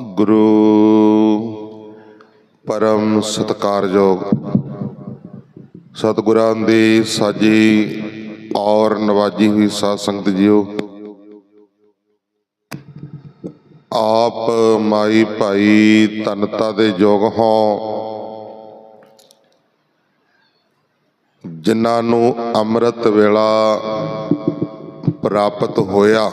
ਗੁਰੂ ਪਰਮ ਸਤਕਾਰਯੋਗ ਸਤਿਗੁਰਾਂ ਦੀ ਸਾਜੀ ਔਰ ਨਵਾਜੀ ਹੋਈ ਸਾਧ ਸੰਗਤ ਜੀਓ। ਆਪ ਮਾਈ ਭਾਈ ਤਨਤਾ ਦੇ ਯੋਗ ਹੋ। ਜਿਨ੍ਹਾਂ ਨੂੰ ਅੰਮ੍ਰਿਤ ਵੇਲਾ ਪ੍ਰਾਪਤ ਹੋਇਆ।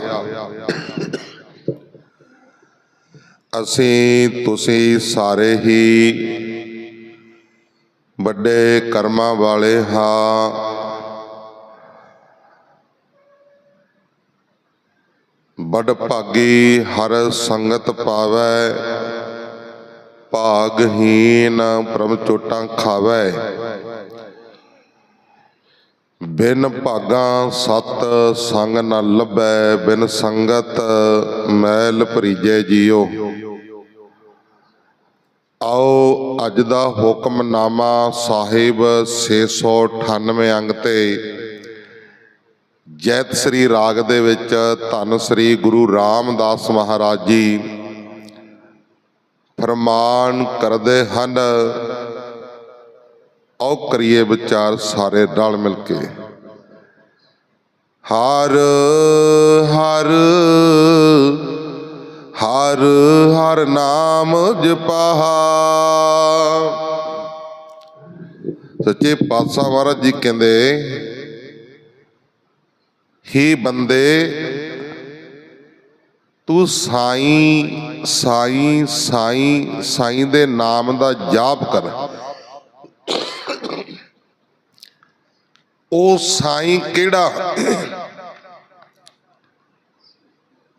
ਅਸੀਂ ਤੁਸੀਂ ਸਾਰੇ ਹੀ ਵੱਡੇ ਕਰਮਾਂ ਵਾਲੇ ਹਾਂ। ਬੜ ਭਾਗੀ ਹਰ ਸੰਗਤ ਪਾਵੈ ਭਾਗਹੀਨ ਪ੍ਰਭ ਚੋਟਾਂ ਖਾਵੈ। ਬਿਨ ਭਾਗਾ ਸਤ ਸੰਗ ਨ ਲੱਭੈ, ਬਿਨ ਸੰਗਤ ਮੈਲ ਭਰੀਜੈ ਜੀਓ। ਆਓ ਅੱਜ ਦਾ ਹੁਕਮਨਾਮਾ ਸਾਹਿਬ 698 ਅੰਗ ਤੇ। ਜੈਤ ਸ੍ਰੀ ਰਾਗ ਦੇ ਵਿੱਚ ਧੰਨ ਸ੍ਰੀ ਗੁਰੂ ਰਾਮਦਾਸ ਮਹਾਰਾਜ ਜੀ ਫਰਮਾਨ ਕਰਦੇ ਹਨ, ਆਓ ਕਰੀਏ ਵਿਚਾਰ ਸਾਰੇ ਰਲ ਮਿਲ ਕੇ। ਹਰ ਹਰ ਹਰ ਹਰ ਨਾਮ ਜਪਾਹਾ। ਸੱਚੇ ਪਾਤਸ਼ਾਹ ਮਹਾਰਾਜ ਜੀ ਕਹਿੰਦੇ, ਹੀ ਬੰਦੇ, ਤੂੰ ਸਾਈ ਸਾਈ ਸਾਈ, ਸਾਈਂ ਦੇ ਨਾਮ ਦਾ ਜਾਪ ਕਰ। ਉਹ ਸਾਈਂ ਕਿਹੜਾ?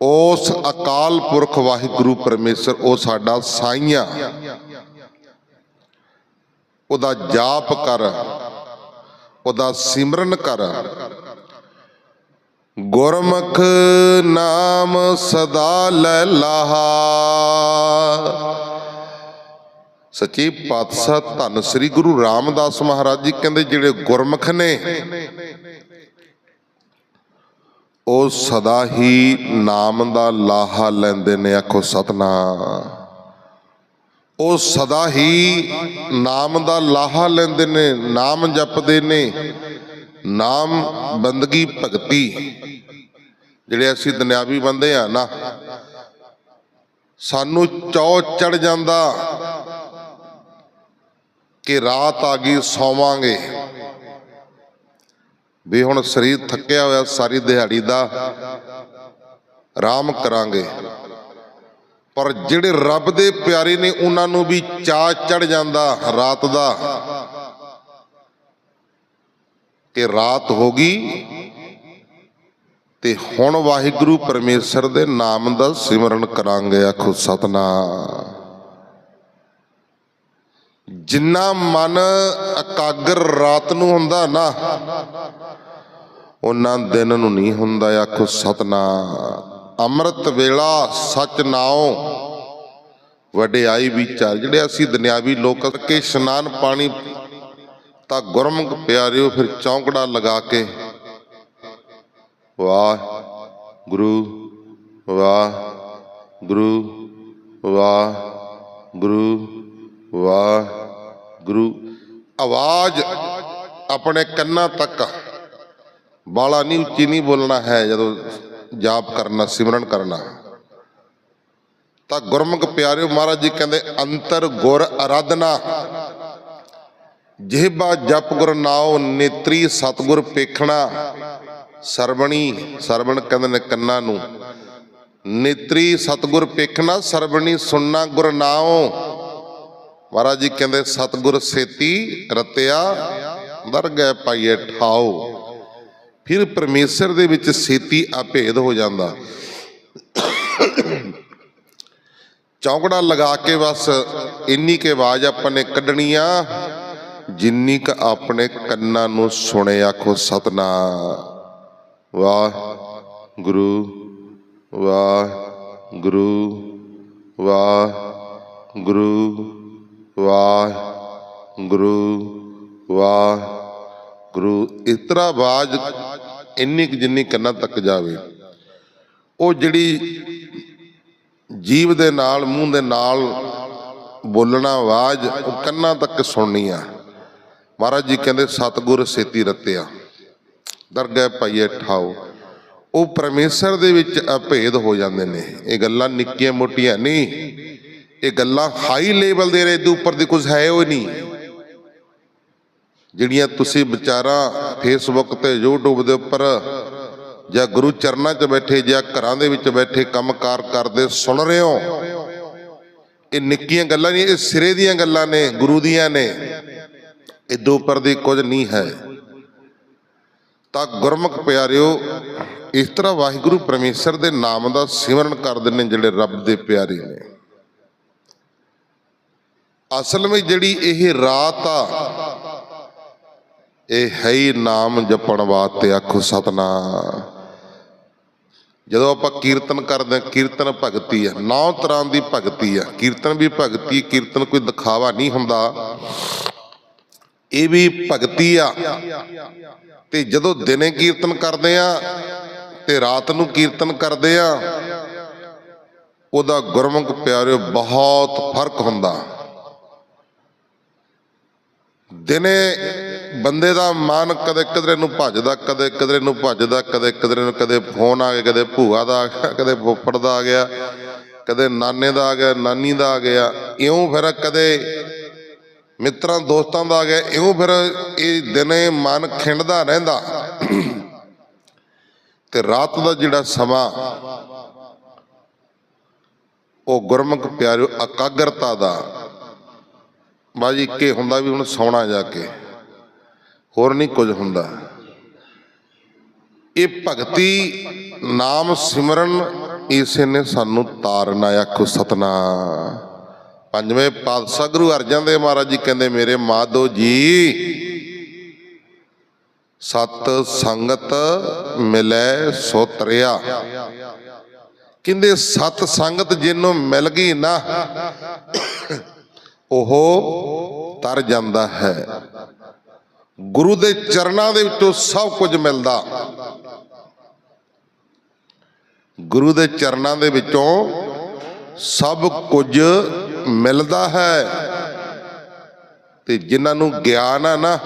ਉਸ ਅਕਾਲ ਪੁਰਖ ਵਾਹਿਗੁਰੂ ਪਰਮੇਸ਼ਰ, ਉਹ ਸਾਡਾ ਸਾਈਆਂ। ਉਹਦਾ ਜਾਪ ਕਰ, ਉਹਦਾ ਸਿਮਰਨ ਕਰ। ਗੁਰਮੁਖ ਨਾਮ ਸਦਾ ਲੈ ਲਾਹਾ। ਸੱਚੀ ਪਾਤਸ਼ਾਹ ਧੰਨ ਸ੍ਰੀ ਗੁਰੂ ਰਾਮਦਾਸ ਮਹਾਰਾਜ ਜੀ ਕਹਿੰਦੇ ਜਿਹੜੇ ਗੁਰਮੁਖ ਨੇ ਉਹ ਸਦਾ ਹੀ ਨਾਮ ਦਾ ਲਾਹਾ ਲੈਂਦੇ ਨੇ, ਆਖੋ ਸਤਨਾਮ। ਉਹ ਸਦਾ ਹੀ ਨਾਮ ਦਾ ਲਾਹਾ ਲੈਂਦੇ ਨੇ, ਨਾਮ ਜਪਦੇ ਨੇ, ਨਾਮ ਬੰਦਗੀ ਭਗਤੀ। ਜਿਹੜੇ ਅਸੀਂ ਦੁਨਿਆਵੀ ਬੰਦੇ ਆ ਨਾ, ਸਾਨੂੰ ਚੌ ਚੜ ਜਾਂਦਾ ਕਿ ਰਾਤ ਆ ਗਈ, ਸੌਵਾਂਗੇ। ਵੀ ਹੁਣ ਸਰੀਰ ਥੱਕਿਆ ਹੋਇਆ ਸਾਰੀ ਦਿਹਾੜੀ ਦਾ ਆਰਾਮ ਕਰਾਂਗੇ। ਪਰ ਜਿਹੜੇ ਰੱਬ ਦੇ ਪਿਆਰੇ ਨੇ, ਉਹਨਾਂ ਨੂੰ ਵੀ ਚਾਅ ਚੜ ਜਾਂਦਾ ਰਾਤ ਦਾ ਕਿ ਰਾਤ ਹੋ ਗਈ ਤੇ ਹੁਣ ਵਾਹਿਗੁਰੂ ਪਰਮੇਸ਼ਰ ਦੇ ਨਾਮ ਦਾ ਸਿਮਰਨ ਕਰਾਂਗੇ। ਆਖੋ ਸਤਨਾਮ। ਜਿੰਨਾ ਮਨ ਇਕਾਗਰ ਰਾਤ ਨੂੰ ਹੁੰਦਾ ਨਾ, ਉਹਨਾਂ ਦਿਨ ਨੂੰ ਨਹੀਂ ਹੁੰਦਾ ਆਖੋ ਸਤਨਾਮ। ਅੰਮ੍ਰਿਤ ਵੇਲਾ ਸਚ ਨਾਉ। ਵਡਿਆਈ ਵਿਚਾਰ ਜਿਹੜੇ ਅਸੀਂ ਦੁਨਿਆਵੀ ਲੋਕ ਕੇ ਇਸ਼ਨਾਨ ਪਾਣੀ, ਤਾਂ ਗੁਰਮੁਖ ਪਿਆਰਿਓ ਫਿਰ ਚੌਂਕੜਾ ਲਗਾ ਕੇ ਵਾਹ ਗੁਰੂ ਵਾਹ ਗੁਰੂ ਵਾਹ ਗੁਰੂ ਵਾਹ ਗੁਰੂ ਆਵਾਜ਼ ਆਪਣੇ ਕੰਨਾਂ ਤੱਕ। ਬਾਲਾ ਨਹੀਂ, ਉੱਚੀ ਨਹੀਂ ਬੋਲਣਾ ਹੈ ਜਦੋਂ ਜਾਪ ਕਰਨਾ, ਸਿਮਰਨ ਕਰਨਾ। ਤਾਂ ਗੁਰਮੁਖ ਪਿਆਰਿਓ, ਮਹਾਰਾਜ ਜੀ ਕਹਿੰਦੇ, ਅੰਤਰ ਗੁਰ ਅਰਾਧਨਾ। ਜਿਹਬਾ ਜਪ ਗੁਰ ਨਾਉ, ਨੇਤਰੀ ਸਤਗੁਰ ਪੇਖਣਾ। ਸਰਬਣੀ ਸਰਵਣ ਕਹਿੰਦੇ ਨੇ ਕੰਨਾਂ ਨੂੰ। ਨੇਤਰੀ ਸਤਗੁਰ ਪੇਖਣਾ, ਸਰਬਣੀ ਸੁਣਨਾ ਗੁਰ ਨਾਉ। ਮਹਾਰਾਜ ਜੀ ਕਹਿੰਦੇ, ਸਤਗੁਰ ਸੇਤੀ ਰਤਿਆ ਦਰ ਗਏ ਪਾਈਏ ਠਾਓ। ਫਿਰ ਪਰਮੇਸ਼ਰ ਦੇ ਵਿੱਚ ਸੇਤੀ ਅਭੇਦ ਹੋ ਜਾਂਦਾ। ਚੌਂਕੜਾ ਲਗਾ ਕੇ ਬਸ ਇੰਨੀ ਕੇ ਆਵਾਜ਼ ਆਪਾਂ ਨੇ ਕੱਢਣੀ ਆ, ਜਿੰਨੀ ਕ ਆਪਣੇ ਕੰਨਾਂ ਨੂੰ ਸੁਣੇ ਆਖੋ ਸਤਨਾ ਵਾਹ ਗੁਰੂ ਵਾਹ ਗੁਰੂ ਵਾਹ ਗੁਰੂ ਵਾਹ ਗੁਰੂ ਵਾਹ ਗੁਰੂ ਇਸ ਤਰ੍ਹਾਂ ਆਵਾਜ਼ ਇੰਨੀ ਕੁ ਜਿੰਨੀ ਕੰਨਾਂ ਤੱਕ ਜਾਵੇ। ਉਹ ਜਿਹੜੀ ਜੀਵ ਦੇ ਨਾਲ, ਮੂੰਹ ਦੇ ਨਾਲ ਬੋਲਣਾ ਆਵਾਜ਼, ਉਹ ਕੰਨਾਂ ਤੱਕ ਸੁਣਨੀ ਆ। ਮਹਾਰਾਜ ਜੀ ਕਹਿੰਦੇ, ਸਤਿਗੁਰ ਸੇਤੀ ਰਤਿਆ, ਦਰਗਹਿ ਪਾਈਏ ਠਾਓ। ਉਹ ਪਰਮੇਸ਼ਰ ਦੇ ਵਿੱਚ ਅਭੇਦ ਹੋ ਜਾਂਦੇ ਨੇ। ਇਹ ਗੱਲਾਂ ਨਿੱਕੀਆਂ ਮੋਟੀਆਂ ਨਹੀਂ। ਇਹ ਗੱਲਾਂ ਹਾਈ ਲੈਵਲ ਦੇ ਰਹੇ ਦੇ ਉੱਪਰ ਦੀ ਕੁਝ ਹੈ ਉਹ ਨਹੀਂ। ਜਿਹੜੀਆਂ ਤੁਸੀਂ ਵਿਚਾਰਾਂ ਫੇਸਬੁੱਕ ਤੇ, YouTube ਦੇ ਉੱਪਰ ਜਾਂ ਗੁਰੂ ਚਰਨਾਂ 'ਚ ਬੈਠੇ ਜਾਂ ਘਰਾਂ ਦੇ ਵਿੱਚ ਬੈਠੇ ਕੰਮਕਾਰ ਕਰਦੇ ਸੁਣ ਰਹੇ ਹੋ, ਇਹ ਨਿੱਕੀਆਂ ਗੱਲਾਂ ਨਹੀਂ, ਇਹ ਸਿਰੇ ਦੀਆਂ ਗੱਲਾਂ ਨੇ, ਗੁਰੂ ਦੀਆਂ ਨੇ। ਇਦੋਂ ਉੱਪਰ ਦੀ ਕੁਝ ਨਹੀਂ ਹੈ। ਤਾਂ ਗੁਰਮੁਖ ਪਿਆਰਿਓ, ਇਸ ਤਰ੍ਹਾਂ ਵਾਹਿਗੁਰੂ ਪਰਮੇਸ਼ਰ ਦੇ ਨਾਮ ਦਾ ਸਿਮਰਨ ਕਰਦੇ ਨੇ ਜਿਹੜੇ ਰੱਬ ਦੇ ਪਿਆਰੇ ਨੇ। ਅਸਲ ਵਿੱਚ ਜਿਹੜੀ ਇਹ ਰਾਤ ਆ, ਇਹ ਹੈ ਹੀ ਨਾਮ ਜਪਣ ਵਾਸਤੇ ਆਖੋ ਸਤਨਾਮ। ਜਦੋਂ ਆਪਾਂ ਕੀਰਤਨ ਕਰਦੇ ਹਾਂ, ਕੀਰਤਨ ਭਗਤੀ ਆ ਨੌ ਤਰ੍ਹਾਂ ਦੀ ਭਗਤੀ ਆ। ਕੀਰਤਨ ਵੀ ਭਗਤੀ, ਕੀਰਤਨ ਕੋਈ ਦਿਖਾਵਾ ਨਹੀਂ ਹੁੰਦਾ। ਇਹ ਵੀ ਭਗਤੀ ਆ। ਤੇ ਜਦੋਂ ਦਿਨੇ ਕੀਰਤਨ ਕਰਦੇ ਆ ਤੇ ਰਾਤ ਨੂੰ ਕੀਰਤਨ ਕਰਦੇ ਆ ਉਹਦਾ ਗੁਰਮੁਖ ਪਿਆਰਿਓ ਬਹੁਤ ਫ਼ਰਕ ਹੁੰਦਾ। ਦਿਨੇ ਬੰਦੇ ਦਾ ਮਨ ਕਦੇ ਕਿਧਰੇ ਨੂੰ ਭੱਜਦਾ, ਕਦੇ ਕਿਧਰੇ ਨੂੰ ਭੱਜਦਾ, ਕਦੇ ਕਿਧਰੇ ਨੂੰ ਕਦੇ ਫੋਨ ਆ ਗਿਆ, ਕਦੇ ਭੂਆ ਦਾ ਆ ਗਿਆ, ਕਦੇ ਫੁੱਫੜ ਦਾ ਆ ਗਿਆ, ਕਦੇ ਨਾਨੇ ਦਾ ਆ ਗਿਆ, ਨਾਨੀ ਦਾ ਆ ਗਿਆ, ਇਉਂ ਫਿਰ ਕਦੇ ਮਿੱਤਰਾਂ, ਦੋਸਤਾਂ ਦਾ ਆ ਗਿਆ, ਇਉਂ ਫਿਰ ਇਹ ਦਿਨੇ ਮਨ ਖਿੰਡਦਾ ਰਹਿੰਦਾ। ਤੇ ਰਾਤ ਦਾ ਜਿਹੜਾ ਸਮਾਂ, ਉਹ ਗੁਰਮੁਖ ਪਿਆਰਿਓ ਇਕਾਗਰਤਾ ਦਾ ਬਾਜੀ ਇੱਕੇ ਹੁੰਦਾ ਵੀ ਹੁਣ ਸੌਣਾ ਜਾ ਕੇ। ਹੋਰ ਨਹੀਂ ਕੁਝ ਹੁੰਦਾ। ਇਹ ਭਗਤੀ ਨਾਮ ਸਿਮਰਨ ਇਸੇ ਨੇ ਸਾਨੂੰ ਤਾਰਨਾ ਆਖੋ ਸਤਨਾਮ। ਪੰਜਵੇਂ ਪਾਤਸ਼ਾਹ ਗੁਰੂ ਅਰਜਨ ਦੇਵ ਮਹਾਰਾਜ ਜੀ ਕਹਿੰਦੇ, ਮੇਰੇ ਮਾਧੋ ਜੀ, ਸਤ ਸੰਗਤ ਮਿਲੈ ਸੋ ਤਰਿਆ ਕਹਿੰਦੇ, ਸਤ ਸੰਗਤ ਜਿਹਨੂੰ ਮਿਲ ਗਈ ਨਾ ਉਹ ਤਰ ਜਾਂਦਾ ਹੈ। ਗੁਰੂ ਦੇ ਚਰਨਾਂ ਦੇ ਵਿੱਚੋਂ ਸਭ ਕੁਝ ਮਿਲਦਾ। ਗੁਰੂ ਦੇ ਚਰਨਾਂ ਦੇ ਵਿੱਚੋਂ ਸਭ ਕੁਝ ਮਿਲਦਾ ਹੈ। ਤੇ ਜਿਨ੍ਹਾਂ ਨੂੰ ਗਿਆਨ ਆ ਨਾ,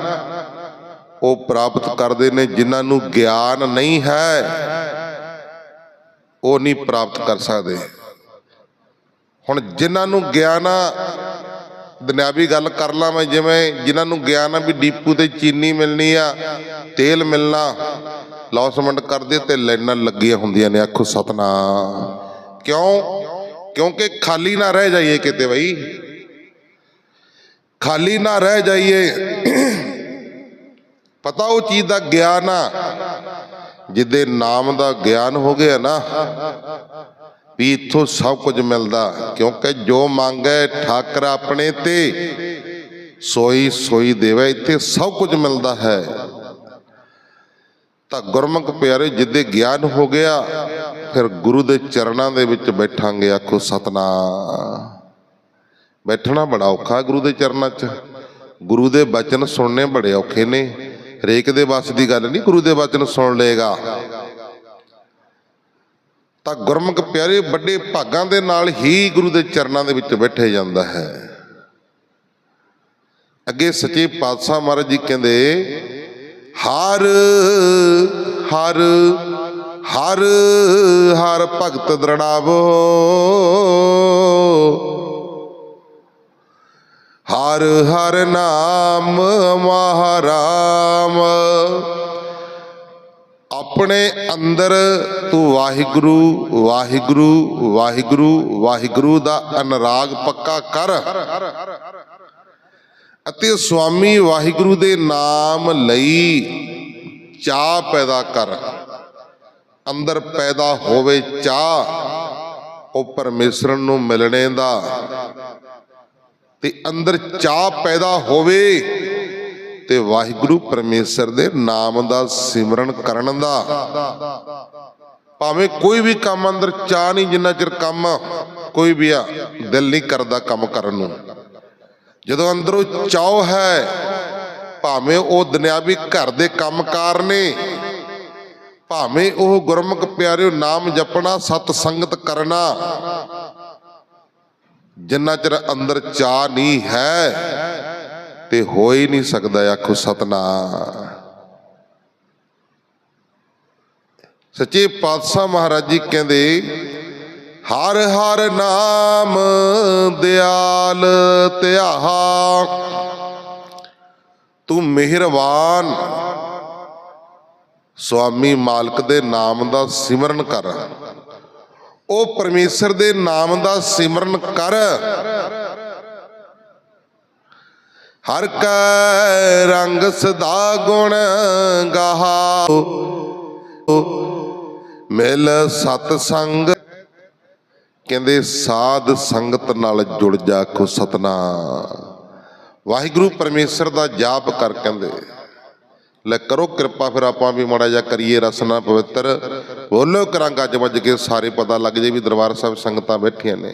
ਉਹ ਪ੍ਰਾਪਤ ਕਰਦੇ ਨੇ, ਜਿਨ੍ਹਾਂ ਨੂੰ ਗਿਆਨ ਨਹੀਂ ਹੈ, ਉਹ ਨਹੀਂ ਪ੍ਰਾਪਤ ਕਰ ਸਕਦੇ। ਹੁਣ ਜਿਨ੍ਹਾਂ ਨੂੰ ਗਿਆਨ ਆ ਦੁਨਿਆਵੀ ਗੱਲ ਕਰ ਲਾਂ ਮੈਂ, ਜਿਵੇਂ ਜਿਨ੍ਹਾਂ ਨੂੰ ਗਿਆਨ ਆ ਵੀ ਡੀਪੂ ਤੇ ਚੀਨੀ ਮਿਲਣੀ ਆ, ਤੇਲ ਮਿਲਣਾ ਲੌਸਮੈਂਟ ਕਰਦੇ ਤੇ ਲਾਈਨਾਂ ਲੱਗੀਆਂ ਹੁੰਦੀਆਂ ਨੇ। ਆਖੋ ਸਤਨਾਮ। ਕਿਉਂ? ਕਿਉਂਕਿ ਖਾਲੀ ਨਾ ਰਹਿ ਜਾਈਏ ਕਿਤੇ ਬਈ। ਖਾਲੀ ਨਾ ਰਹਿ ਜਾਈਏ। ਪਤਾ ਉਹ ਚੀਜ਼ ਦਾ ਗਿਆਨ ਆ, ਜਿੱਦੇ ਨਾਮ ਦਾ ਗਿਆਨ ਹੋ ਗਿਆ ਨਾ ਵੀ ਇੱਥੋਂ ਸਭ ਕੁਝ ਮਿਲਦਾ, ਕਿਉਂਕਿ ਜੋ ਮੰਗੈ ਠਾਕਰ ਆਪਣੇ ਤੇ, ਸੋਈ ਸੋਈ ਦੇਵੇ, ਇੱਥੇ ਸਭ ਕੁਝ ਮਿਲਦਾ ਹੈ। ਤਾਂ ਗੁਰਮੁਖ ਪਿਆਰੇ, ਜਿੱਦੇ ਗਿਆਨ ਹੋ ਗਿਆ, ਫਿਰ ਗੁਰੂ ਦੇ ਚਰਨਾਂ ਦੇ ਵਿੱਚ ਬੈਠਾਂਗੇ, ਆਖੋ ਸਤਨਾਮ। ਬੈਠਣਾ ਬੜਾ ਔਖਾ ਗੁਰੂ ਦੇ ਚਰਨਾਂ 'ਚ। ਗੁਰੂ ਦੇ ਬਚਨ ਸੁਣਨੇ ਬੜੇ ਔਖੇ ਨੇ। ਹਰੇਕ ਦੇ ਵੱਸ ਦੀ ਗੱਲ ਨਹੀਂ, ਗੁਰੂ ਦੇ ਬਚਨ ਸੁਣ ਲਏਗਾ। ਤਾਂ ਗੁਰਮੁਖ ਪਿਆਰੇ ਵੱਡੇ ਭਾਗਾਂ ਦੇ ਨਾਲ ਹੀ ਗੁਰੂ ਦੇ ਚਰਨਾਂ ਦੇ ਵਿੱਚ ਬੈਠੇ ਜਾਂਦਾ ਹੈ। ਅੱਗੇ ਸੱਚੇ ਪਾਤਸ਼ਾਹ ਮਹਾਰਾਜ ਜੀ ਕਹਿੰਦੇ, ਹਰ ਹਰ ਹਰ ਹਰ ਭਗਤ ਦ੍ਰਿੜਾਵੋ। ਹਰ ਹਰ ਨਾਮ ਮਹਾਰਾਮ ਆਪਣੇ ਅੰਦਰ ਤੂੰ ਵਾਹਿਗੁਰੂ ਵਾਹਿਗੁਰੂ ਵਾਹਿਗੁਰੂ ਵਾਹਿਗੁਰੂ ਦਾ ਅਨਰਾਗ ਪੱਕਾ ਕਰ। ਅਤੇ ਸੁਆਮੀ ਵਾਹਿਗੁਰੂ ਦੇ ਨਾਮ ਲਈ ਚਾਹ ਪੈਦਾ ਕਰ। ਅੰਦਰ ਪੈਦਾ ਹੋਵੇ ਚਾਹ, ਉਹ ਪਰਮੇਸ਼ਰ ਨੂੰ ਮਿਲਣੇ ਦਾ। ਤੇ ਅੰਦਰ ਚਾਹ ਪੈਦਾ ਹੋਵੇ ਤੇ ਵਾਹਿਗੁਰੂ ਪਰਮੇਸ਼ਰ ਦੇ ਨਾਮ ਦਾ ਸਿਮਰਨ ਕਰਨ ਦਾ। ਭਾਵੇਂ ਕੋਈ ਵੀ ਕੰਮ ਅੰਦਰ ਚਾਹ ਨਹੀਂ ਜਿੰਨਾ ਚਿਰ ਕੰਮ ਕੋਈ ਵੀ ਆ, ਦਿਲ ਨਹੀਂ ਕਰਦਾ ਕੰਮ ਕਰਨ ਨੂੰ। ਜਦੋਂ ਅੰਦਰੋਂ ਚਾਹ ਹੈ, ਭਾਵੇਂ ਉਹ ਦੁਨਿਆਵੀ ਘਰ ਦੇ ਕੰਮਕਾਰ ਨੇ, ਭਾਵੇਂ ਉਹ ਗੁਰਮੁਖ ਪਿਆਰਿਓ ਨਾਮ ਜਪਣਾ, ਸਤ ਸੰਗਤ ਕਰਨਾ, ਜਿੰਨਾ ਚਿਰ ਅੰਦਰ ਚਾਹ ਨਹੀਂ ਹੈ ਤੇ ਹੋ ਹੀ ਨਹੀਂ ਸਕਦਾ ਆਖੋ ਸਤਨਾਮ। ਸੱਚੇ ਪਾਤਸ਼ਾਹ ਮਹਾਰਾਜ ਜੀ ਕਹਿੰਦੇ, ਹਰ ਹਰ ਨਾਮ ਦਿਆਲ ਧਿਆਹਾ। ਤੂੰ ਮਿਹਰਬਾਨ ਸੁਆਮੀ ਮਾਲਕ ਦੇ ਨਾਮ ਦਾ ਸਿਮਰਨ ਕਰ। ਉਹ ਪਰਮੇਸ਼ਰ ਦੇ ਨਾਮ ਦਾ ਸਿਮਰਨ ਕਰ। ਹਰ ਕੈ ਰੰਗ ਸਦਾ ਗੁਣ ਗਾਹਾ। ਮਿਲ ਸਤ ਸੰਗ। ਕਹਿੰਦੇ ਸਾਧ ਸੰਗਤ ਨਾਲ ਜੁੜ ਜਾ ਕੋ ਸਤਨਾਮ। ਵਾਹਿਗੁਰੂ ਪਰਮੇਸ਼ਰ ਦਾ ਜਾਪ ਕਰ ਕਹਿੰਦੇ, ਲੈ ਕਰੋ ਕਿਰਪਾ ਫਿਰ ਆਪਾਂ ਵੀ ਮਾੜਾ ਜਿਹਾ ਕਰੀਏ ਰਸਨਾ ਪਵਿੱਤਰ। ਬੋਲੋ ਕਰਾਂ ਗੱਜ ਵੱਜ ਕੇ ਸਾਰੇ ਪਤਾ ਲੱਗ ਜੇ ਵੀ ਦਰਬਾਰ ਸਾਹਿਬ ਸੰਗਤਾਂ ਬੈਠੀਆਂ ਨੇ।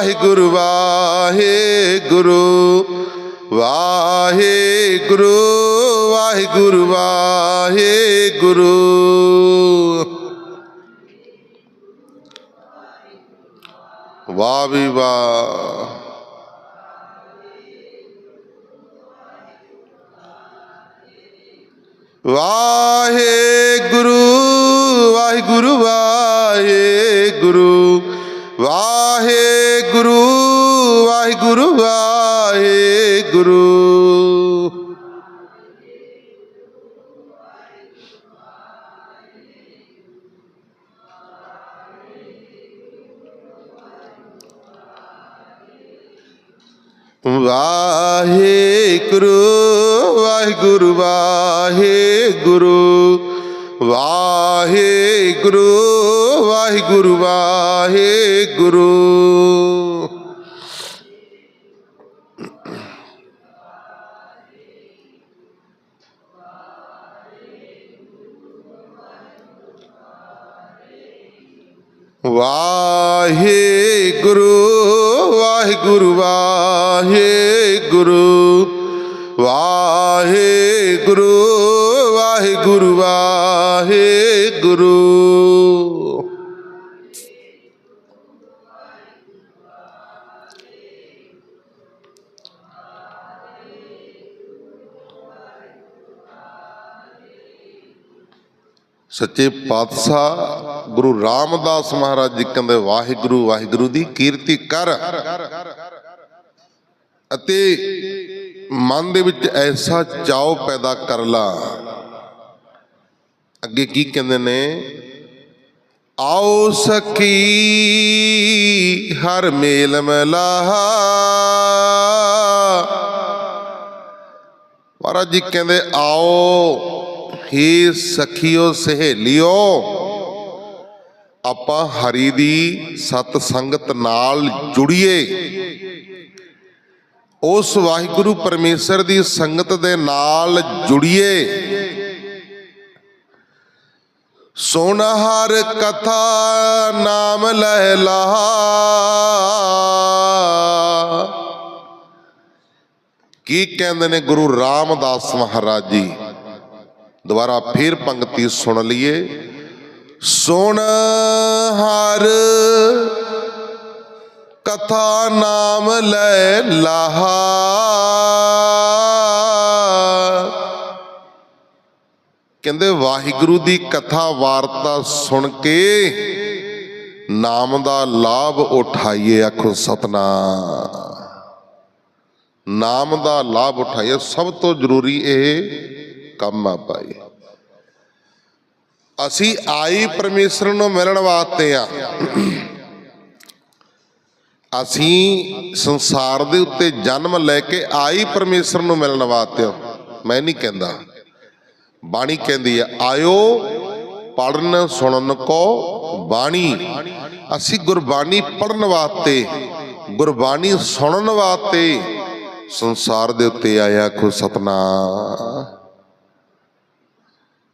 ਵਾਹਿਗੁਰੂ ਵਾਹਿਗੁਰੂ ਵਾਹਿਗੁਰੂ ਵਾਹਿਗੁਰੂ ਵਾਹਿਗੁਰੂ। ਵਾਹ ਵੀ ਵਾਹ। ਵਾਹਿਗੁਰੂ ਵਾਹਿਗੁਰੂ ਵਾਹਿਗੁਰੂ। ਵਾਹਿ ਗੁਰੂ ਆਏ ਗੁਰੂ ਵਾਹਿਗੁਰੂ ਵਾਹਿਗੁਰੂ ਵਾਹਿਗੁਰੂ। ਵਾਹਿਗੁਰੂ ਵਾਹਿਗੁਰੂ ਵਾਹਿਗੁਰੂ। ਸੱਚੇ ਪਾਤਸ਼ਾਹ ਗੁਰੂ ਰਾਮਦਾਸ ਮਹਾਰਾਜ ਜੀ ਕਹਿੰਦੇ, ਵਾਹਿਗੁਰੂ ਵਾਹਿਗੁਰੂ ਦੀ ਕੀਰਤੀ ਕਰ। ਅਤੇ ਮਨ ਦੇ ਵਿੱਚ ਐਸਾ ਚਾਉ ਪੈਦਾ ਕਰ ਲਾ। ਅੱਗੇ ਕੀ ਕਹਿੰਦੇ ਨੇ? ਆਓ ਸਖੀ, ਹਰ ਮੇਲ ਮਲਾਹਾ ਮਹਾਰਾਜ ਜੀ ਕਹਿੰਦੇ, ਆਓ। ਹੀ ਸਖੀਓ ਸਹੇਲਿਓ, ਆਪਾਂ ਹਰੀ ਦੀ ਸਤ ਸੰਗਤ ਨਾਲ ਜੁੜੀਏ। ਉਸ ਵਾਹਿਗੁਰੂ ਪਰਮੇਸ਼ਰ ਦੀ ਸੰਗਤ ਦੇ ਨਾਲ ਜੁੜੀਏ। ਸੋਨਹਰ ਕਥਾ ਨਾਮ ਲੈ ਲਹਾ ਕੀ ਕਹਿੰਦੇ ਨੇ ਗੁਰੂ ਰਾਮਦਾਸ ਮਹਾਰਾਜ ਜੀ? ਦੁਬਾਰਾ ਫੇਰ ਪੰਕਤੀ ਸੁਣ ਲਈਏ। ਸੁਣ ਹਰ ਕਥਾ ਨਾਮ ਲੈ ਲਾਹਾ। ਕਹਿੰਦੇ ਵਾਹਿਗੁਰੂ ਦੀ ਕਥਾ ਵਾਰਤਾ ਸੁਣ ਕੇ ਨਾਮ ਦਾ ਲਾਭ ਉਠਾਈਏ ਆਖੋ ਸਤਨਾਮ। ਨਾਮ ਦਾ ਲਾਭ ਉਠਾਈਏ। ਸਭ ਤੋਂ ਜ਼ਰੂਰੀ ਇਹ ਕੰਮ ਆ ਭਾਈ। ਅਸੀਂ ਆਈ ਪਰਮੇਸ਼ਰ ਨੂੰ ਮਿਲਣ ਵਾਸਤੇ ਆ। ਅਸੀਂ ਸੰਸਾਰ ਦੇ ਉੱਤੇ ਜਨਮ ਲੈ ਕੇ ਆਈ ਪਰਮੇਸ਼ਰ ਨੂੰ ਮਿਲਣ ਵਾਸਤੇ ਮੈਂ ਨਹੀਂ ਕਹਿੰਦਾ। ਬਾਣੀ ਕਹਿੰਦੀ ਆ, ਆਇਓ ਪੜਨ ਸੁਣਨ ਕੋ ਬਾਣੀ। ਅਸੀਂ ਗੁਰਬਾਣੀ ਪੜਨ ਵਾਸਤੇ, ਗੁਰਬਾਣੀ ਸੁਣਨ ਵਾਸਤੇ ਸੰਸਾਰ ਦੇ ਉੱਤੇ ਆਇਆ ਖੁ ਸਤਨਾਮ।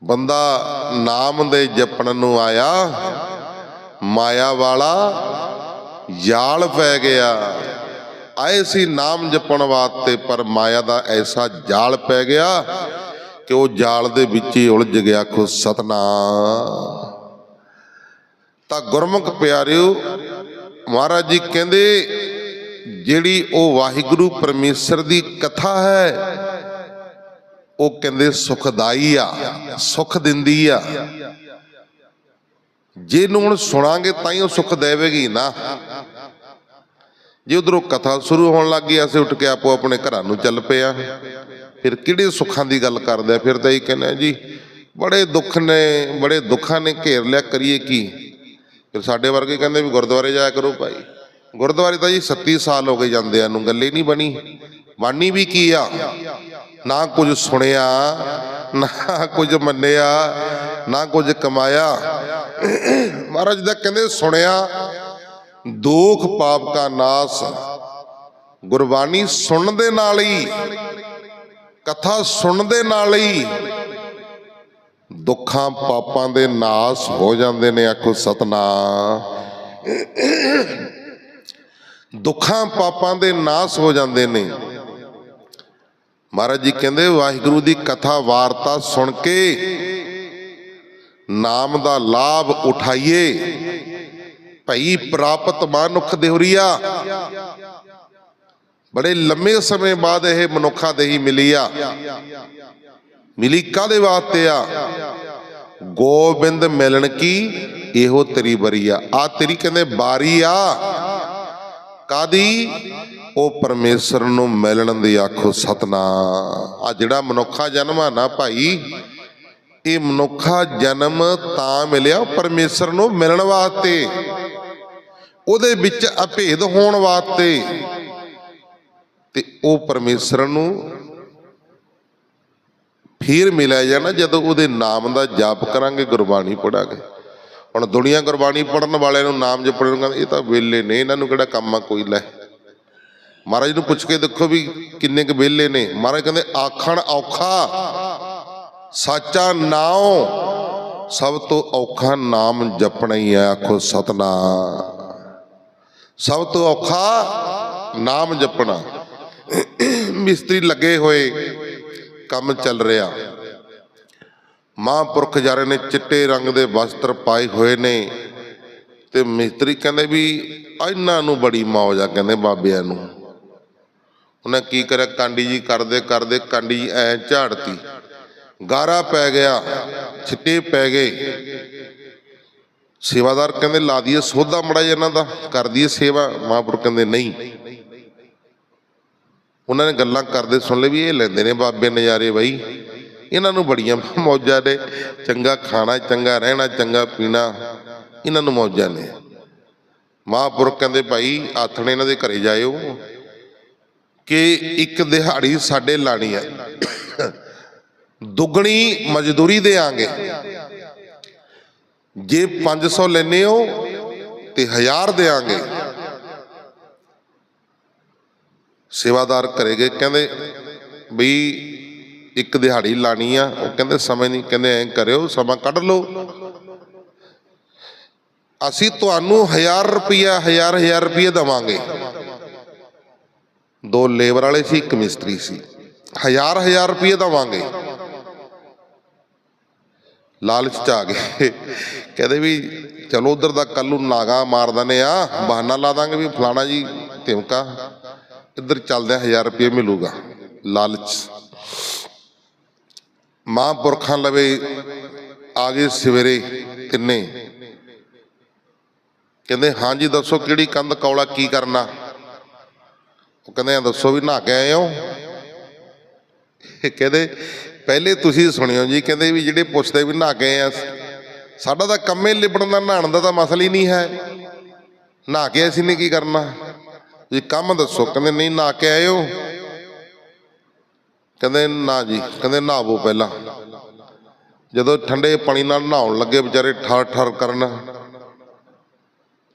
ਬੰਦਾ ਨਾਮ ਦੇ ਜਪਣ ਨੂੰ ਆਇਆ, ਮਾਇਆ ਵਾਲਾ ਜਾਲ ਪੈ ਗਿਆ। ਆਏ ਸੀ ਨਾਮ ਜਪਣ ਵਾਸਤੇ, ਪਰ ਮਾਇਆ ਦਾ ਐਸਾ ਜਾਲ ਪੈ ਗਿਆ ਕਿ ਉਹ ਜਾਲ ਦੇ ਵਿੱਚ ਹੀ ਉਲਝ ਗਿਆ ਖੁਦ ਸਤਨਾਮ। ਤਾਂ ਗੁਰਮੁਖ ਪਿਆਰਿਓ, ਮਹਾਰਾਜ ਜੀ ਕਹਿੰਦੇ, ਜਿਹੜੀ ਉਹ ਵਾਹਿਗੁਰੂ ਪਰਮੇਸ਼ਰ ਦੀ ਕਥਾ ਹੈ ਉਹ ਕਹਿੰਦੇ ਸੁਖਦਾਈ ਆ, ਸੁਖ ਦਿੰਦੀ ਆ। ਜੇ ਇਹਨੂੰ ਹੁਣ ਸੁਣਾਂਗੇ ਤਾਂ ਹੀ ਉਹ ਸੁਖ ਦੇਵੇਗੀ ਨਾ। ਜੇ ਉਧਰੋਂ ਕਥਾ ਸ਼ੁਰੂ ਹੋਣ ਲੱਗ ਗਈ, ਅਸੀਂ ਉੱਠ ਕੇ ਆਪੋ ਆਪਣੇ ਘਰਾਂ ਨੂੰ ਚੱਲ ਪਏ ਆ। ਫਿਰ ਕਿਹੜੇ ਸੁੱਖਾਂ ਦੀ ਗੱਲ ਕਰਦੇ ਆ? ਫਿਰ ਤਾਂ ਇਹ ਕਹਿੰਦੇ ਜੀ, ਬੜੇ ਦੁੱਖ ਨੇ, ਬੜੇ ਦੁੱਖਾਂ ਨੇ ਘੇਰ ਲਿਆ ਕਰੀਏ ਕੀ? ਫਿਰ ਸਾਡੇ ਵਰਗੇ ਕਹਿੰਦੇ ਵੀ ਗੁਰਦੁਆਰੇ ਜਾਇਆ ਕਰੋ ਭਾਈ। ਗੁਰਦੁਆਰੇ ਤਾਂ ਜੀ 37 ਸਾਲ ਹੋ ਗਏ ਜਾਂਦਿਆਂ ਨੂੰ, ਗੱਲੇ ਨਹੀਂ ਬਣੀ। ਬਾਣੀ ਵੀ ਕੀ ਆ? ਨਾ ਕੁਝ ਸੁਣਿਆ, ਨਾ ਕੁਝ ਮੰਨਿਆ, ਨਾ ਕੁਝ ਕਮਾਇਆ। ਮਹਾਰਾਜ ਦਾ ਕਹਿੰਦੇ ਸੁਣਿਆ, ਦੁੱਖ ਪਾਪ ਕਾ ਨਾਸ। ਗੁਰਬਾਣੀ ਸੁਣਨ ਦੇ ਨਾਲ ਹੀ, ਕਥਾ ਸੁਣਨ ਦੇ ਨਾਲ ਹੀ ਦੁੱਖਾਂ ਪਾਪਾਂ ਦੇ ਨਾਸ ਹੋ ਜਾਂਦੇ ਨੇ ਆਖੋ ਸਤਨਾਮ। ਦੁੱਖਾਂ ਪਾਪਾਂ ਦੇ ਨਾਸ ਹੋ ਜਾਂਦੇ ਨੇ। ਮਹਾਰਾਜ ਜੀ ਕਹਿੰਦੇ, ਵਾਹਿਗੁਰੂ ਦੀ ਕਥਾ ਵਾਰਤਾ ਸੁਣ ਕੇ ਨਾਮ ਦਾ ਲਾਭ ਉਠਾਈਏ। ਭਈ ਪ੍ਰਾਪਤ ਮਨੁੱਖ ਦੇਹੁਰੀਆ। ਬੜੇ ਲੰਮੇ ਸਮੇਂ ਬਾਅਦ ਇਹ ਮਨੁੱਖਾ ਦੇਹੀ ਮਿਲੀ ਆ। ਮਿਲੀ ਕਾਦੇ ਵਾਸਤੇ ਆ? ਗੋਬਿੰਦ ਮਿਲਣ ਕੀ? ਇਹੋ ਤੇਰੀ ਬਰੀ ਆ। ਆ ਤੇਰੀ ਕਹਿੰਦੇ ਬਾਰੀ ਆ। ਕਾਦੀ ਉਹ ਪਰਮੇਸ਼ਰ ਨੂੰ ਮਿਲਣ ਦੀ ਆਖੋ ਸਤਨਾ ਆ ਜਿਹੜਾ ਮਨੁੱਖਾ ਜਨਮ ਆ ਨਾ ਭਾਈ, ਇਹ ਮਨੁੱਖਾ ਜਨਮ ਤਾਂ ਮਿਲਿਆ ਪਰਮੇਸ਼ਰ ਨੂੰ ਮਿਲਣ ਵਾਸਤੇ। ਉਹਦੇ ਵਿੱਚ ਅਭੇਦ ਹੋਣ ਵਾਸਤੇ। ਤੇ ਉਹ ਪਰਮੇਸ਼ਰ ਨੂੰ ਫਿਰ ਮਿਲਿਆ ਜਾਣਾ ਜਦੋਂ ਉਹਦੇ ਨਾਮ ਦਾ ਜਾਪ ਕਰਾਂਗੇ, ਗੁਰਬਾਣੀ ਪੜਾਂਗੇ। ਹੁਣ ਦੁਨੀਆ ਗੁਰਬਾਣੀ ਪੜਨ ਵਾਲਿਆਂ ਨੂੰ ਨਾਮ ਜਪਣ ਨੂੰ ਇਹ ਤਾਂ ਵੇਲੇ ਨੇ, ਇਹਨਾਂ ਨੂੰ ਕਿਹੜਾ ਕੰਮ ਆ ਕੋਈ ਲੈ। ਮਹਾਰਾਜ ਨੂੰ ਪੁੱਛ ਕੇ ਦੇਖੋ ਵੀ ਕਿੰਨੇ ਕੁ ਵਿਹਲੇ ਨੇ। ਮਹਾਰਾਜ ਕਹਿੰਦੇ, ਆਖਣ ਔਖਾ। ਸਾਚਾ ਨਾਉ, ਸਭ ਤੋਂ ਔਖਾ ਨਾਮ ਜਪਣਾ ਹੀ ਹੈ, ਆਖੋ ਸਤਨਾਮ। ਸਭ ਤੋਂ ਔਖਾ ਨਾਮ ਜਪਣਾ। ਮਿਸਤਰੀ ਲੱਗੇ ਹੋਏ, ਕੰਮ ਚੱਲ ਰਿਹਾ। ਮਹਾਂਪੁਰਖ ਜਾ ਰਹੇ ਨੇ ਚਿੱਟੇ ਰੰਗ ਦੇ ਵਸਤਰ ਪਾਏ ਹੋਏ ਨੇ ਤੇ ਮਿਸਤਰੀ ਕਹਿੰਦੇ ਵੀ, ਇਹਨਾਂ ਨੂੰ ਬੜੀ ਮੌਜ ਆ, ਕਹਿੰਦੇ ਬਾਬਿਆਂ ਨੂੰ। ਉਹਨੇ ਕੀ ਕਰਿਆ? ਕਾਂਡੀ ਜੀ ਕਰਦੇ ਕਰਦੇ ਕਾਂਡੀ ਜੀ ਐ ਝਾੜਤੀ। ਗਾਰਾ ਪੈ ਗਿਆ, ਛਿੱਟੇ ਪੈ ਗਏ। ਸੇਵਾਦਾਰ ਕਹਿੰਦੇ, ਲਾ ਦਈਏ ਸੋਧਾ ਮੜਾ ਇਹਨਾਂ ਦਾ, ਕਰ ਦਈਏ ਸੇਵਾ। ਮਹਾਂਪੁਰਖ ਕਹਿੰਦੇ, ਨਹੀਂ। ਉਹਨਾਂ ਨੇ ਗੱਲਾਂ ਕਰਦੇ ਸੁਣ ਲਏ ਵੀ ਇਹ ਲੈਂਦੇ ਨੇ ਬਾਬੇ ਨਜ਼ਾਰੇ ਬਾਈ। ਇਹਨਾਂ ਨੂੰ ਬੜੀਆਂ ਮੌਜਾਂ ਨੇ। ਚੰਗਾ ਖਾਣਾ, ਚੰਗਾ ਰਹਿਣਾ, ਚੰਗਾ ਪੀਣਾ, ਇਹਨਾਂ ਨੂੰ ਮੌਜਾਂ ਨੇ। ਮਹਾਂਪੁਰਖ ਕਹਿੰਦੇ, ਭਾਈ ਆਥਣੇ ਇਹਨਾਂ ਦੇ ਘਰੇ ਜਾਇਓ। ਕਿ ਇੱਕ ਦਿਹਾੜੀ ਸਾਡੇ ਲਾਣੀ ਹੈ ਦੁੱਗਣੀ ਮਜ਼ਦੂਰੀ ਦੇਾਂਗੇ ਜੇ 500 ਲੈਨੇ ਹੋ ਤੇ 1000 ਦੇਾਂਗੇ ਸੇਵਾਦਾਰ ਘਰੇ ਗਏ ਕਹਿੰਦੇ ਵੀ ਇੱਕ ਦਿਹਾੜੀ ਲਾਣੀ ਆ। ਉਹ ਕਹਿੰਦੇ ਸਮੇਂ ਨਹੀਂ, ਕਹਿੰਦੇ ਐਂ ਕਰਿਓ, ਸਮਾਂ ਕੱਢ ਲਓ। ਅਸੀਂ ਤੁਹਾਨੂੰ 1000 ਰੁਪਿਆ 1000 1000 ਰੁਪਏ ਦਵਾਂਗੇ। ਦੋ ਲੇਬਰ ਵਾਲੇ ਸੀ, ਇੱਕ ਮਿਸਤਰੀ ਸੀ। 1000 1000 ਰੁਪਏ ਦਵਾਂਗੇ। ਲਾਲਚ ਚ ਆ ਗਏ। ਕਹਿੰਦੇ ਵੀ, ਚਲੋ ਉਧਰ ਦਾ ਕੱਲ ਨੂੰ ਨਾਗਾ ਮਾਰ ਦਨੇ ਆ, ਬਹਾਨਾ ਲਾ ਦਾਂਗੇ ਵੀ ਫਲਾਣਾ ਜੀ, ਧਿਮਕਾ। ਇੱਧਰ ਚੱਲਦੇ 1000 ਰੁਪਏ ਮਿਲੂਗਾ। ਲਾਲਚ। ਮਾਂ ਪੁਰਖਾਂ ਲਵੇ, ਆ ਗਏ ਸਵੇਰੇ ਤਿੰਨੇ। ਕਹਿੰਦੇ ਹਾਂਜੀ ਦੱਸੋ ਕਿਹੜੀ ਕੰਧ ਕੌਲਾ ਕੀ ਕਰਨਾ? ਉਹ ਕਹਿੰਦੇ ਆ, ਦੱਸੋ ਵੀ ਨਹਾ ਕੇ ਆਏ ਹੋ? ਕਹਿੰਦੇ, ਪਹਿਲੇ ਤੁਸੀਂ ਸੁਣਿਓ ਜੀ, ਕਹਿੰਦੇ ਵੀ ਜਿਹੜੇ ਪੁੱਛਦੇ ਵੀ ਨਹਾ ਕੇ ਆਏ ਆ, ਸਾਡਾ ਤਾਂ ਕੰਮੇ ਲਿਬੜਨ ਦਾ, ਨਹਾਉਣ ਦਾ ਤਾਂ ਮਸਲਾ ਹੀ ਨਹੀਂ ਹੈ। ਨਹਾ ਕੇ ਅਸੀਂ ਨੇ ਕੀ ਕਰਨਾ? ਜੀ ਕੰਮ ਦੱਸੋ, ਕਹਿੰਦੇ ਨਹੀਂ, ਨਹਾ ਕੇ ਆਏ ਹੋ? ਕਹਿੰਦੇ, ਨਾ ਜੀ, ਕਹਿੰਦੇ ਨਹਾਵੋ ਪਹਿਲਾਂ। ਜਦੋਂ ਠੰਡੇ ਪਾਣੀ ਨਾਲ ਨਹਾਉਣ ਲੱਗੇ, ਵਿਚਾਰੇ ਠਰ ਠਰ ਕਰਨ।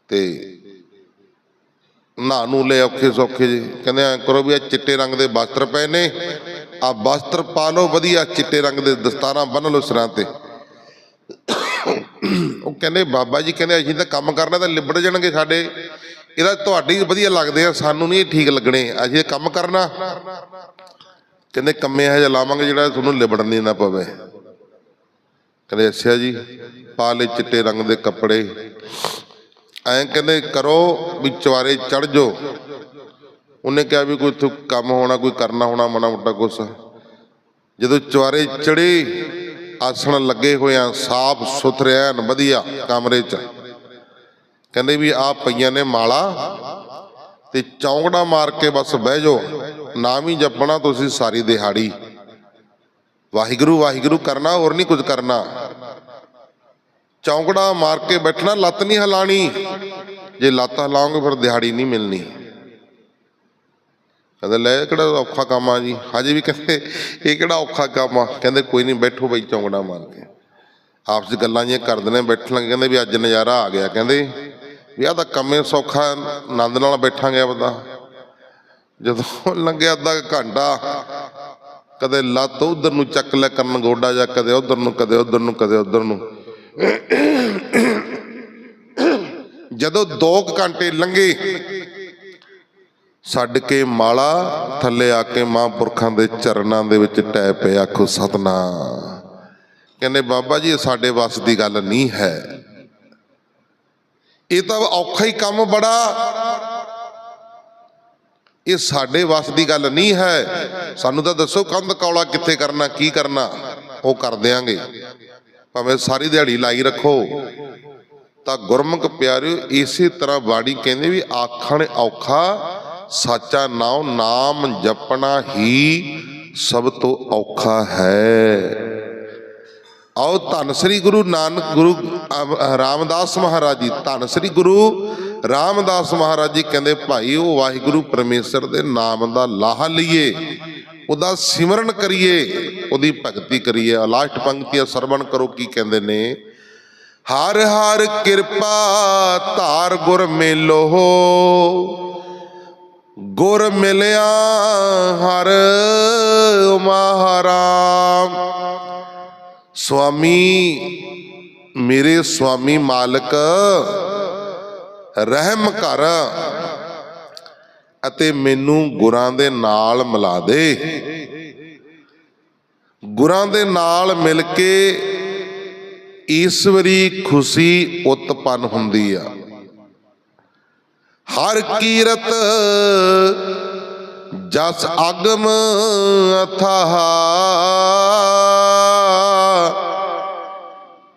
ਤੇ ਨਹਾ ਨੂੰ ਲੈ ਔਖੇ ਸੌਖੇ ਜੀ। ਕਹਿੰਦੇ ਐ ਕਰੋ ਵੀ ਆ ਚਿੱਟੇ ਰੰਗ ਦੇ ਵਸਤਰ ਪਏ ਨੇ। ਆ ਵਸਤਰ ਪਾ ਲਓ, ਵਧੀਆ ਚਿੱਟੇ ਰੰਗ ਦੇ ਦਸਤਾਰਾਂ ਬੰਨ ਲਓ ਸਿਰਾਂ ਤੇ। ਉਹ ਕਹਿੰਦੇ, ਬਾਬਾ ਜੀ ਕਹਿੰਦੇ, ਅਸੀਂ ਤਾਂ ਕੰਮ ਕਰਨਾ ਤਾਂ ਲਿਬੜ ਜਾਣਗੇ ਸਾਡੇ। ਇਹਦਾ ਤੁਹਾਡੀ ਵਧੀਆ ਲੱਗਦੇ ਆ, ਸਾਨੂੰ ਨਹੀਂ ਠੀਕ ਲੱਗਣੇ। ਅਸੀਂ ਕੰਮ ਕਰਨਾ। ਕਹਿੰਦੇ, ਕੰਮੇ ਇਹੋ ਜਿਹਾ ਲਾਵਾਂਗੇ ਜਿਹੜਾ ਤੁਹਾਨੂੰ ਲਿਬੜਨ ਨਹੀਂ ਨਾ ਪਵੇ। ਕਹਿੰਦੇ, ਅੱਛਾ ਜੀ, ਪਾ ਲੈ ਚਿੱਟੇ ਰੰਗ ਦੇ ਕੱਪੜੇ। ਐਂ ਕਹਿੰਦੇ, ਕਰੋ ਵੀ ਚਵਾਰੇ ਚੜ ਜਾਓ। ਉਹਨੇ ਕਿਹਾ ਵੀ ਕੋਈ ਇੱਥੋਂ ਕੰਮ ਹੋਣਾ, ਕੋਈ ਕਰਨਾ ਹੋਣਾ, ਮਾੜਾ ਮੋਟਾ ਕੁਛ। ਜਦੋਂ ਚਵਾਰੇ ਚੜੇ ਆਸਣ ਲੱਗੇ ਹੋਏ ਆ ਸਾਫ਼ ਸੁਥਰੇ ਐਨ ਵਧੀਆ ਕਮਰੇ 'ਚ। ਕਹਿੰਦੇ ਵੀ ਆ ਪਈਆਂ ਨੇ ਮਾਲਾ ਤੇ ਚੌਂਕੜਾ ਮਾਰ ਕੇ ਬਸ ਬਹਿ ਜਾਓ ਨਾਮ ਹੀ ਜਪਣਾ ਤੁਸੀਂ ਸਾਰੀ ਦਿਹਾੜੀ। ਵਾਹਿਗੁਰੂ ਵਾਹਿਗੁਰੂ ਕਰਨਾ, ਹੋਰ ਨਹੀਂ ਕੁਝ ਕਰਨਾ। ਚੌਂਕੜਾ ਮਾਰ ਕੇ ਬੈਠਣਾ, ਲੱਤ ਨਹੀਂ ਹਿਲਾਣੀ। ਜੇ ਲੱਤ ਹਿਲਾਓਗੇ ਫਿਰ ਦਿਹਾੜੀ ਨਹੀਂ ਮਿਲਣੀ। ਕਹਿੰਦੇ, ਲੈ ਕਿਹੜਾ ਔਖਾ ਕੰਮ ਆ ਜੀ? ਹਜੇ ਵੀ ਕਹਿੰਦੇ, ਇਹ ਕਿਹੜਾ ਔਖਾ ਕੰਮ ਆ? ਕਹਿੰਦੇ, ਕੋਈ ਨਹੀਂ, ਬੈਠੋ ਬਈ ਚੌਂਕੜਾ ਮਾਰ ਕੇ। ਆਪਸ ਵਿੱਚ ਗੱਲਾਂ ਜਿਹੀਆਂ ਕਰਦੇ ਨੇ, ਬੈਠਣ ਲੱਗੇ, ਕਹਿੰਦੇ ਵੀ ਅੱਜ ਨਜ਼ਾਰਾ ਆ ਗਿਆ। ਕਹਿੰਦੇ, ਵੀ ਆਹ ਤਾਂ ਕੰਮੇ ਸੌਖਾ ਆਨੰਦ ਨਾਲ ਬੈਠਾਂਗੇ ਆਪਦਾ ਜਦੋਂ ਲੰਘਿਆ ਅੱਧਾ ਘੰਟਾ, ਕਦੇ ਲੱਤ ਉਧਰ ਨੂੰ ਚੱਕ ਲੈ ਕਰਨ ਗੋਡਾ ਜਾਂ ਕਦੇ ਉਧਰ ਨੂੰ, ਕਦੇ ਉਧਰ ਨੂੰ, ਕਦੇ ਉਧਰ ਨੂੰ। ਜਦੋਂ 2 ਘੰਟੇ ਲੰਘੇ, ਛੱਡ ਕੇ ਮਾਲਾ ਥੱਲੇ ਆ ਕੇ ਮਹਾਂਪੁਰਖਾਂ ਦੇ ਚਰਨਾਂ ਦੇ ਵਿੱਚ ਟੈ ਪਏ, ਆਖੋ, ਸਤਨਾਮ। ਕਹਿੰਦੇ, ਬਾਬਾ ਜੀ, ਇਹ ਸਾਡੇ ਵੱਸ ਦੀ ਗੱਲ ਨਹੀਂ ਹੈ। ਇਹ ਤਾਂ ਔਖਾ ਹੀ ਕੰਮ ਬੜਾ। ਇਹ ਸਾਡੇ ਵੱਸ ਦੀ ਗੱਲ ਨਹੀਂ ਹੈ। ਸਾਨੂੰ ਤਾਂ ਦੱਸੋ, ਕੰਧ ਕੌਲਾ ਕਿੱਥੇ ਕਰਨਾ, ਕੀ ਕਰਨਾ? ਉਹ ਕਰ ਦਿਆਂਗੇ। ਭਾਵੇਂ ਸਾਰੀ ਦਿਹਾੜੀ ਲਾਈ ਰੱਖੋ। ਤਾਂ ਗੁਰਮੁਖ ਪਿਆਰਿਓ, ਇਸੇ ਤਰ੍ਹਾਂ ਬਾਣੀ ਕਹਿੰਦੇ ਵੀ ਆਖਣ ਔਖਾ, ਸਾਚਾ ਨਾਮ ਨਾਮ ਜਪਣਾ ਹੀ ਸਭ ਤੋਂ ਔਖਾ ਹੈ। ਆਓ ਧੰਨ ਸ੍ਰੀ ਗੁਰੂ ਨਾਨਕ ਗੁਰੂ ਰਾਮਦਾਸ ਮਹਾਰਾਜ ਜੀ, ਧੰਨ ਸ੍ਰੀ ਗੁਰੂ ਰਾਮਦਾਸ ਮਹਾਰਾਜ ਜੀ ਕਹਿੰਦੇ, ਭਾਈ, ਉਹ ਵਾਹਿਗੁਰੂ ਪਰਮੇਸ਼ਰ ਦੇ ਨਾਮ ਦਾ ਲਾਹਾ ਲਈਏ, ਉਹਦਾ ਸਿਮਰਨ ਕਰੀਏ। ਉਹਦੀ ਭਗਤੀ ਕਰੀਏ। ਲਾਸਟ ਪੰਕਤੀ ਆ ਸਰਵਣ ਕਰੋ, ਕੀ ਕਹਿੰਦੇ ਨੇ? ਹਰ ਹਰ ਕਿਰਪਾ ਧਾਰ ਗੁਰ ਮੇਲੋ ਗੁਰ ਮਿਲਿਆ ਹਰ ਮਹਾਰਾਮ। ਸੁਆਮੀ, ਮੇਰੇ ਸੁਆਮੀ ਮਾਲਕ, ਰਹਿਮ ਕਰ ਅਤੇ ਮੈਨੂੰ ਗੁਰਾਂ ਦੇ ਨਾਲ ਮਿਲਾ ਦੇ। ਗੁਰਾਂ ਦੇ ਨਾਲ ਮਿਲ ਕੇ ਈਸ਼ਵਰੀ ਖੁਸ਼ੀ ਉਤਪੰਨ ਹੁੰਦੀ ਆ। ਹਰ ਕੀਰਤ ਜਸ ਅਗਮ ਅਥਾਹ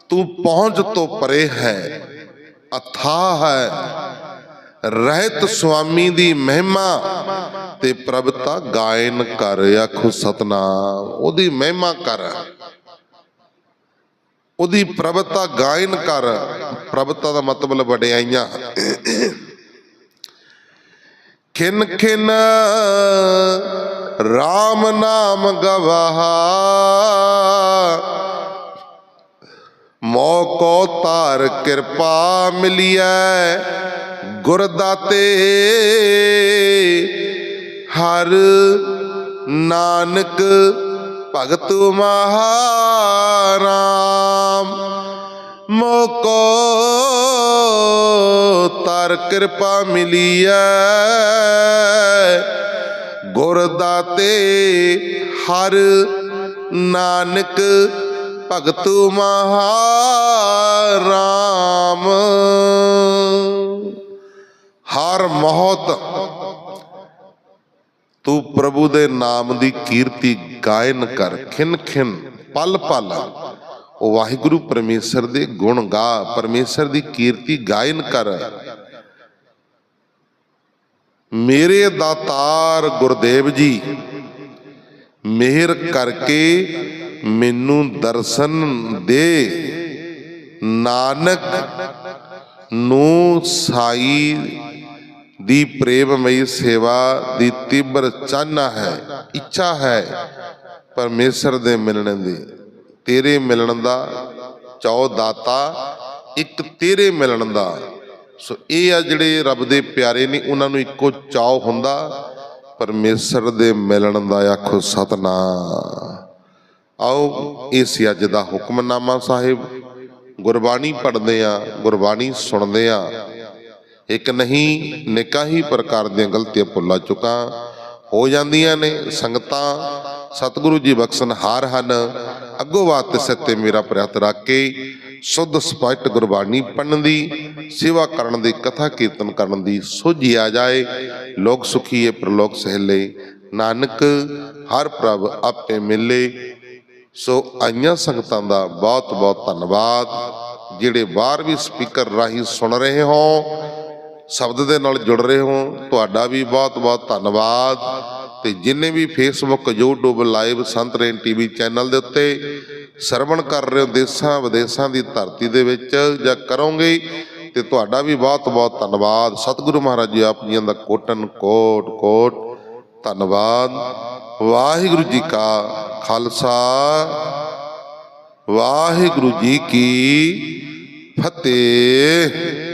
ਤੂੰ ਪਹੁੰਚ ਤੋਂ ਪਰੇ ਹੈ ਅਥਾਹ ਹੈ। ਰਹਿਤ ਸੁਆਮੀ ਦੀ ਮਹਿਮਾ ਤੇ ਪ੍ਰਭਤਾ ਗਾਇਨ ਕਰ ਆਖੋ ਸਤਨਾਮ, ਉਹਦੀ ਮਹਿਮਾ ਕਰ। ਉਹਦੀ ਪ੍ਰਭਤਾ ਗਾਇਨ ਕਰ, ਪ੍ਰਭਤਾ ਦਾ ਮਤਲਬ ਵਡਿਆਈਆਂ ਖਿਨ ਖਿਨ RAM ਨਾਮ ਗਵਾਹਾ। ਮੋਕੋ ਧਾਰ ਕਿਰਪਾ ਮਿਲਿਐ ਗੁਰ ਦਾਤੇ ਹਰ ਨਾਨਕ ਭਗਤ ਮਹਾਰਾਮ, ਮੋਕੋ ਤਰ ਕਿਰਪਾ ਮਿਲਿਐ। ਗੁਰ ਦਾਤੇ ਹਰ ਨਾਨਕ ਭਗਤ ਮਹਾਰਾਮ। ਹਰ ਮਹਤ ਤੂੰ ਪ੍ਰਭੂ ਦੇ ਨਾਮ ਦੀ ਕੀਰਤੀ ਗਾਇਨ ਕਰ, ਖਿਨ ਖਿਨ, ਪਲ ਪਲ। ਉਹ ਵਾਹਿਗੁਰੂ ਪਰਮੇਸ਼ਰ ਦੇ ਗੁਣ ਗਾ, ਪਰਮੇਸ਼ਰ ਦੀ ਕੀਰਤੀ ਗਾਇਨ ਕਰ। ਮੇਰੇ ਦਾਤਾਰ ਗੁਰਦੇਵ ਜੀ, ਮਿਹਰ ਕਰਕੇ ਮੈਨੂੰ ਦਰਸ਼ਨ ਦੇ। ਨਾਨਕ ਨੂੰ ਸਾਈ ਦੀ ਪ੍ਰੇਮਮਈ ਸੇਵਾ ਦੀ ਤੀਬਰ ਚਾਹਨਾ ਹੈ, ਇੱਛਾ ਹੈ ਪਰਮੇਸ਼ਰ ਦੇ ਮਿਲਣ ਦੀ। ਤੇਰੇ ਮਿਲਣ ਦਾ ਚੌ ਦਾਤਾ, ਇੱਕ ਤੇਰੇ ਮਿਲਣ ਦਾ। ਸੋ ਇਹ ਆ ਜਿਹੜੇ ਰੱਬ ਦੇ ਪਿਆਰੇ ਨੇ, ਉਹਨਾਂ ਨੂੰ ਇੱਕੋ ਚਾਉ ਹੁੰਦਾ, ਪਰਮੇਸ਼ਰ ਦੇ ਮਿਲਣ ਦਾ ਆਖੋ ਸਤਨਾਮ। ਆਓ ਇਹ ਸੀ ਅੱਜ ਦਾ ਹੁਕਮਨਾਮਾ ਸਾਹਿਬ। ਗੁਰਬਾਣੀ ਪੜ੍ਹਦੇ ਆ, ਗੁਰਬਾਣੀ ਸੁਣਦੇ ਆ। ਇੱਕ ਨਹੀਂ ਨਿਕਾ ਹੀ ਪ੍ਰਕਾਰ ਦੀਆਂ ਗਲਤੀਆਂ ਭੁੱਲਾ ਚੁੱਕਾ। ਹੋ ਜਾਂਦੀਆਂ ਨੇ ਸੰਗਤਾਂ, ਸਤਿਗੁਰੂ ਜੀ ਬਖਸ਼ਣ ਹਾਰ ਹਨ। ਅੱਗੋਂ ਬਾਤ ਸੱਤੇ ਮੇਰਾ ਪ੍ਰਯਤ ਰੱਖ ਕੇ ਸੁੱਧ ਸਪਸ਼ਟ ਗੁਰਬਾਣੀ ਪੜਨ ਦੀ, ਸੇਵਾ ਕਰਨ ਦੀ, ਕਥਾ ਕੀਰਤਨ ਕਰਨ ਦੀ ਸੋਝੀ ਆ ਜਾਏ। ਲੋਕ ਸੁਖੀਏ ਪ੍ਰਲੋਕ ਸਹਿਲੇ, ਨਾਨਕ, ਹਰ ਪ੍ਰਭ ਆਪੇ ਮਿਲੇ। ਸੋ ਆਈਆਂ ਸੰਗਤਾਂ ਦਾ ਬਹੁਤ ਬਹੁਤ ਧੰਨਵਾਦ। ਜਿਹੜੇ ਬਾਹਰ ਵੀ ਸਪੀਕਰ ਰਾਹੀਂ ਸੁਣ ਰਹੇ ਹੋ ਸ਼ਬਦ ਦੇ ਨਾਲ ਜੁੜ ਰਹੇ ਹੋ। ਤੁਹਾਡਾ ਵੀ ਬਹੁਤ ਬਹੁਤ ਧੰਨਵਾਦ। ਤੇ ਜਿੰਨੇ ਵੀ Facebook YouTube live Sant rain TV channel ਦੇ ਉੱਤੇ ਸਰਵਣ ਕਰ ਰਹੇ ਹੋ, ਦੇਸਾਂ ਵਿਦੇਸਾਂ ਦੀ ਧਰਤੀ ਦੇ ਵਿੱਚ ਜਾਂ ਕਰੋਗੇ, ਤੇ ਤੁਹਾਡਾ ਵੀ ਬਹੁਤ ਬਹੁਤ ਧੰਨਵਾਦ। ਸਤਿਗੁਰੂ ਮਹਾਰਾਜ ਜੀ ਆਪ ਜੀਆਂ ਦਾ ਕੋਟਨ ਕੋਟ ਕੋਟ ਧੰਨਵਾਦ। ਵਾਹਿਗੁਰੂ ਜੀ ਕਾ ਖਾਲਸਾ। ਵਾਹਿਗੁਰੂ ਜੀ ਕੀ ਫਤਿਹ।